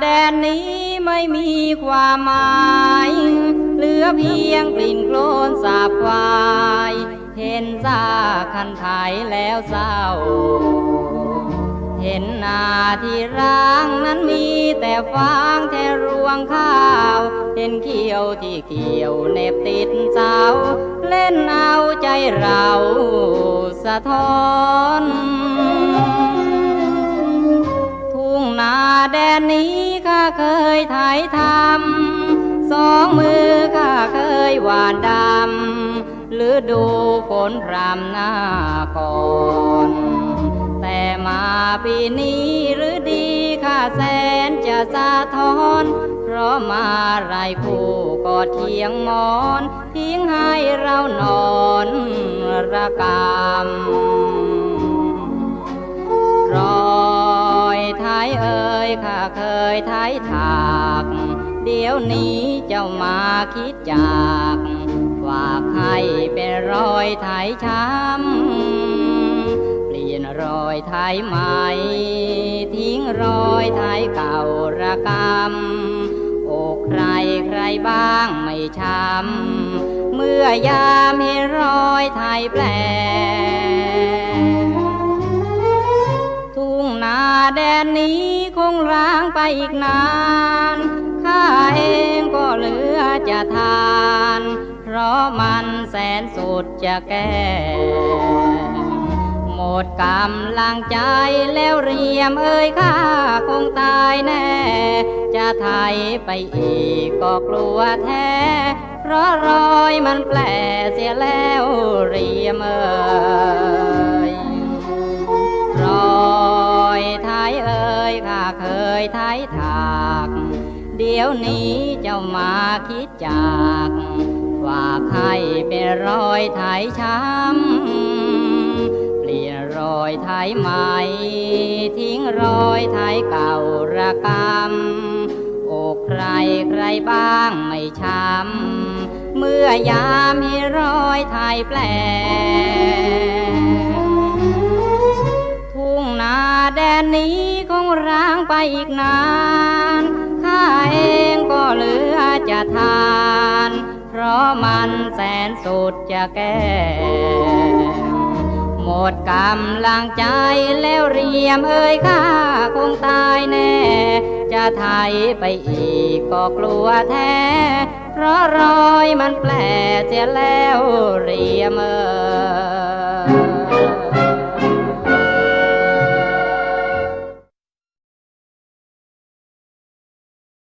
แดนนี้ไม่มีความหมาย เหลือเพียงกลิ่นโคลนสาบควาย เห็นซาคันไถแล้วเศร้า เห็นนาที่ร้างนั้นมีแต่ฟางแทรวงข้าว เห็นเขียวที่เขียวเน็บติดเสาเล่นเอาใจเราสะท้อน ยไถทำสองมือข้าเคยหวานดำหรือดูฝนพรำหน้าก่อนแต่มาปีนี้หรือดีข้าแสนจะสะท้อน เพราะมาไรคู่กอดเคียงมอน ทิ้งให้เรานอนระกำ ข้าเคยท้ายถาก เดี๋ยวนี้เจ้ามาคิดจาก ฝากให้เป็นรอยไถช้ำ เปลี่ยนรอยไถใหม่ ทิ้งรอยไถเก่าระกำอกใครใครบ้างไม่ช้ำ เมื่อยามเห็นรอยไถแปล แดนนี้คงร้างไปอีกนาน ข้าเองก็เหลือจะทาน เพราะมันแสนสุดจะแก้หมดกำลังใจแล้วเรียมเอ้ยข้าคงตายแน่ จะไทยไปอีกก็กลัวแท้ เพราะรอยมันแปลเสียแล้วเรียมเอ้ ท้ายถาก เดี๋ยวนี้เจ้ามาคิดจาก ฝากให้เป็นรอยท้ายช้ำ เปลี่ยนรอยท้ายใหม่ ทิ้งรอยท้ายเก่าระกำอกใครใครบ้างไม่ช้ำ เมื่อยามมีรอยท้ายแปลางไปอีกนานข้าเองก็เหลือจะทาน เพราะมันแสนสุดจะแก้หมดกำลังใจแล้วเรียมเอ้ยข้าคงตายแน่ จะไทยไปอีกก็กลัวแท้ เพราะรอยมันแปลเสียแล้วเรียมเอ้ย